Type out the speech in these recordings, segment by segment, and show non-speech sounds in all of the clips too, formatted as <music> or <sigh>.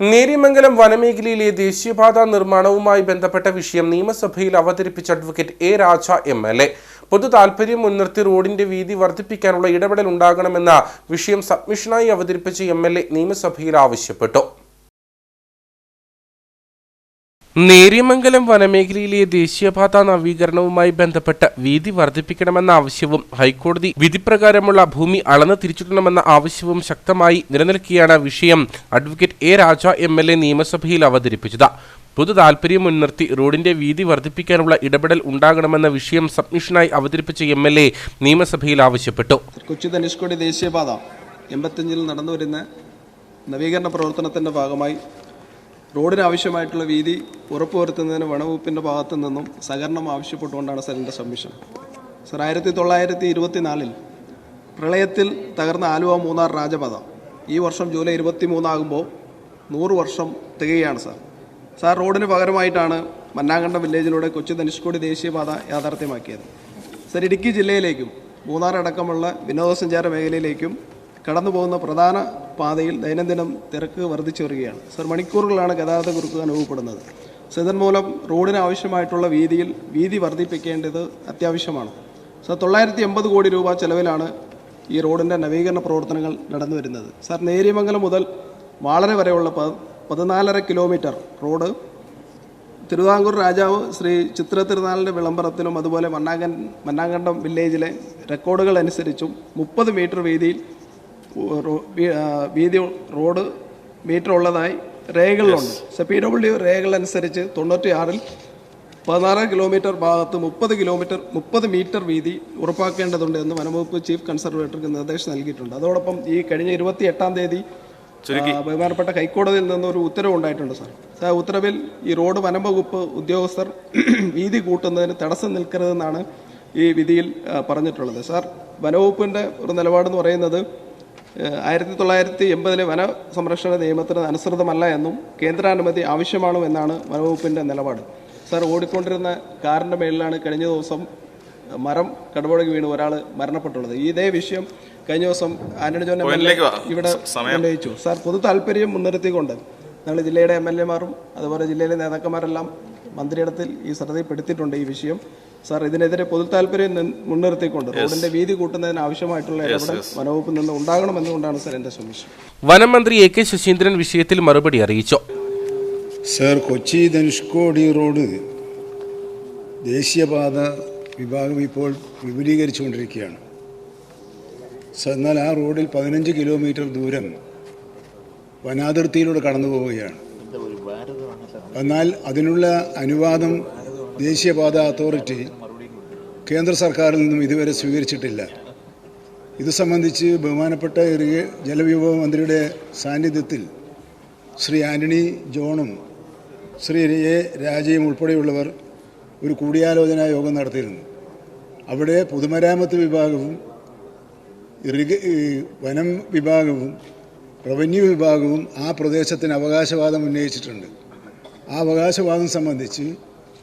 നേര്യമംഗലം വനമേഖലയിലെ ദേശീയപാത നിർമ്മാണവുമായി ബന്ധപ്പെട്ട വിഷയം നിയമസഭയിൽ അവതരിപ്പിച്ച advocate A Raja M L A. പൊതു താൽപര്യം മുൻനിർത്തി റോഡിന്റെ വീതി വർദ്ധിപ്പിക്കാനുള്ള ഇടപെടൽ ഉണ്ടാകണമെന്ന വിഷയം സബ്മിഷനായി അവതരിപ്പിച്ച എം എൽ എ നിയമസഭയിൽ ആവശ്യപ്പെട്ടു. നേര്യമംഗലം വനമേഖലയിലെ ദേശീയപാത നവീകരണവുമായി ബന്ധപ്പെട്ട് വീതി വർദ്ധിപ്പിക്കണമെന്ന ആവശ്യവും ഹൈക്കോടതി വിധിപ്രകാരമുള്ള ഭൂമി അളന്ന് തിരിച്ചിടണമെന്ന ആവശ്യവും ശക്തമായി നിലനിൽക്കുകയാണ് വിഷയം advocate A Raja M L A നിയമസഭയിൽ അവതരിപ്പിച്ചത്. പൊതു താൽപര്യം മുൻനിർത്തി റോഡിന്റെ വീതി വർദ്ധിപ്പിക്കാനുള്ള ഇടപെടൽ ഉണ്ടാകണമെന്ന വിഷയം സബ്മിഷനായി അവതരിപ്പിച്ച എം എൽ എ നിയമസഭയിൽ ആവശ്യപ്പെട്ടു. കൊച്ചി ധനുഷ്കോടി ദേശീയപാത എൺപത്തിയഞ്ചിൽ നടന്നു വരുന്ന നവീകരണ പ്രവർത്തനത്തിന്റെ ഭാഗമായി റോഡിന് ആവശ്യമായിട്ടുള്ള വീതി ഉറപ്പുവരുത്തുന്നതിന് വനവകുപ്പിന്റെ ഭാഗത്തു നിന്നും സഹകരണം ആവശ്യപ്പെട്ടുകൊണ്ടാണ് സാറിന്റെ സബ്മിഷൻ സർ ആയിരത്തി തൊള്ളായിരത്തി ഇരുപത്തിനാലിൽ പ്രളയത്തിൽ തകർന്ന ആലുവ മൂന്നാർ രാജപാത. ഈ വർഷം ജൂലൈ ഇരുപത്തി മൂന്നാകുമ്പോൾ നൂറ് വർഷം തികയാണ് സാർ. സാർ റോഡിന് പകരമായിട്ടാണ് മന്നാങ്കണ്ടം വില്ലേജിലൂടെ കൊച്ചി ധനുഷ്കോടി ദേശീയപാത യാഥാർത്ഥ്യമാക്കിയത്. സർ ഇടുക്കി ജില്ലയിലേക്കും മൂന്നാർ അടക്കമുള്ള വിനോദസഞ്ചാര മേഖലയിലേക്കും കടന്നു പോകുന്ന പ്രധാന പാതയിൽ ദൈനംദിനം തിരക്ക് വർദ്ധിച്ചു വരികയാണ് സർ മണിക്കൂറുകളാണ് ഗതാഗത കുറുക്ക് അനുഭവപ്പെടുന്നത്. സർ മൂലം റോഡിന് ആവശ്യമായിട്ടുള്ള വീതിയിൽ വീതി വർദ്ധിപ്പിക്കേണ്ടത് അത്യാവശ്യമാണ്. സർ തൊള്ളായിരത്തി എൺപത് കോടി രൂപ ചെലവിലാണ് ഈ റോഡിന്റെ നവീകരണ പ്രവർത്തനങ്ങൾ നടന്നു വരുന്നത്. സാർ നേര്യമംഗലം മുതൽ വാളര വരെയുള്ള പതിനാലര കിലോമീറ്റർ റോഡ് തിരുവിതാംകൂർ രാജാവ് ശ്രീ ചിത്ര തിരുനാളിന്റെ വിളംബരത്തിലും അതുപോലെ മണ്ണാങ്കൻ മണ്ണാങ്കണ്ടം വില്ലേജിലെ റെക്കോർഡുകൾ അനുസരിച്ചും മുപ്പത് മീറ്റർ വീതിയിൽ വീതി റോഡ് മീറ്റർ ഉള്ളതായി രേഖകളിലുണ്ട് പക്ഷെ പി ഡബ്ല്യു രേഖകൾ അനുസരിച്ച് തൊണ്ണൂറ്റി ആറിൽ പതിനാറ് കിലോമീറ്റർ ഭാഗത്ത് മുപ്പത് കിലോമീറ്റർ മുപ്പത് മീറ്റർ വീതി ഉറപ്പാക്കേണ്ടതുണ്ട് എന്ന് വനംവകുപ്പ് ചീഫ് കൺസർവേറ്റർക്ക് നിർദ്ദേശം നൽകിയിട്ടുണ്ട്. അതോടൊപ്പം ഈ കഴിഞ്ഞ ഇരുപത്തി എട്ടാം തീയതി ബഹുമാനപ്പെട്ട ഹൈക്കോടതിയിൽ നിന്നൊരു ഒരു ഉത്തരവ് ഉണ്ടായിട്ടുണ്ട് സാർ. സാർ ഉത്തരവിൽ ഈ റോഡ് വനംവകുപ്പ് ഉദ്യോഗസ്ഥർ <clears throat> വീതി കൂട്ടുന്നതിന് തടസ്സം നിൽക്കരുതെന്നാണ് ഈ വിധിയിൽ പറഞ്ഞിട്ടുള്ളത്. സാർ വനവകുപ്പിന്റെ ഒരു നിലപാടെന്ന് പറയുന്നത് ആയിരത്തി തൊള്ളായിരത്തി എൺപതിലെ വന സംരക്ഷണ നിയമത്തിന് അനുസൃതമല്ല എന്നും കേന്ദ്രാനുമതി ആവശ്യമാണോ എന്നാണ് വനവകുപ്പിന്റെ നിലപാട്. സാർ ഓടിക്കൊണ്ടിരുന്ന കാറിന്റെ മേളിലാണ് കഴിഞ്ഞ ദിവസം മരം കടപുഴകി വീണ് ഒരാൾ മരണപ്പെട്ടുള്ളത്. ഈ ഇതേ വിഷയം കഴിഞ്ഞ ദിവസം ആന്റണി ജോൺ ഇവിടെ ഉന്നയിച്ചു. സാർ പൊതു താല്പര്യം മുൻനിർത്തിക്കൊണ്ട് ഞങ്ങൾ ജില്ലയുടെ എം എൽ എമാരും അതുപോലെ ജില്ലയിലെ നേതാക്കന്മാരെല്ലാം മന്ത്രിയിടത്തിൽ ഈ ശ്രദ്ധയിൽപ്പെടുത്തിയിട്ടുണ്ട് ഈ വിഷയം. സാർ ഇതിനെതിരെ പൊതു താല്പര്യം മുൻനിർത്തിക്കൊണ്ട് റോഡിന്റെ വീതി കൂട്ടുന്നതിന് ആവശ്യമായിട്ടുള്ള ഇടപെടൽ വനവകുപ്പിൽ നിന്ന് ഉണ്ടാകണമെന്നുകൊണ്ടാണ് സാർ എന്റെ സബ്മിഷൻ വനം മന്ത്രി എ കെ ശശീന്ദ്രൻ വിഷയത്തിൽ മറുപടി അറിയിച്ചു. സർ കൊച്ചി ധനുഷ്കോടി റോഡ് ദേശീയപാത വിഭാഗം ഇപ്പോൾ വിപുലീകരിച്ചുകൊണ്ടിരിക്കുകയാണ്. സർ, എന്നാൽ ആ റോഡിൽ പതിനഞ്ച് കിലോമീറ്റർ ദൂരം വനാതിർത്തിയിലൂടെ കടന്നു പോവുകയാണ് എന്നാൽ അതിനുള്ള അനുവാദം ദേശീയപാത അതോറിറ്റി കേന്ദ്ര സർക്കാരിൽ നിന്നും ഇതുവരെ സ്വീകരിച്ചിട്ടില്ല. ഇത് സംബന്ധിച്ച് ബഹുമാനപ്പെട്ട ജലവിഭവ മന്ത്രിയുടെ സാന്നിധ്യത്തിൽ ശ്രീ ആന്റണി ജോണും ശ്രീ എ രാജയും ഉൾപ്പെടെയുള്ളവർ ഒരു കൂടിയാലോചനാ യോഗം നടത്തിയിരുന്നു. അവിടെ പൊതുമരാമത്ത് വിഭാഗവും വനം വിഭാഗവും റവന്യൂ വിഭാഗവും ആ പ്രദേശത്തിന് അവകാശവാദം ഉന്നയിച്ചിട്ടുണ്ട്. ആ അവകാശവാദം സംബന്ധിച്ച്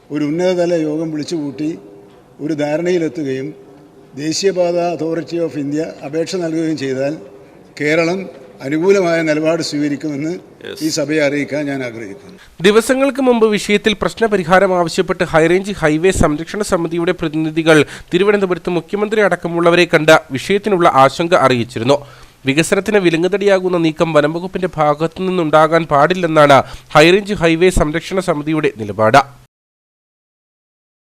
ഒരു ഉന്നതതല യോഗം വിളിച്ചുകൂട്ടി ഒരു ധാരണയിലെത്തുകയും ദേശീയപാത അതോറിറ്റി ഓഫ് ഇന്ത്യ അപേക്ഷ നൽകുകയും ചെയ്താൽ കേരളം അനുകൂലമായ നിലപാട് സ്വീകരിക്കുമെന്ന് ഈ സഭയെ അറിയിക്കാൻ ഞാൻ ആഗ്രഹിക്കുന്നു. ദിവസങ്ങൾക്ക് മുമ്പ് വിഷയത്തിൽ പ്രശ്നപരിഹാരം ആവശ്യപ്പെട്ട് ഹൈറേഞ്ച് ഹൈവേ സംരക്ഷണ സമിതിയുടെ പ്രതിനിധികൾ തിരുവനന്തപുരത്ത് മുഖ്യമന്ത്രി അടക്കമുള്ളവരെ കണ്ട വിഷയത്തിനുള്ള ആശങ്ക അറിയിച്ചിരുന്നു. വികസനത്തിന് വിലങ്ങുതടിയാകുന്ന നീക്കം വനംവകുപ്പിന്റെ ഭാഗത്തു നിന്നുണ്ടാകാൻ പാടില്ലെന്നാണ് ഹൈറേഞ്ച് ഹൈവേ സംരക്ഷണ സമിതിയുടെ നിലപാട്.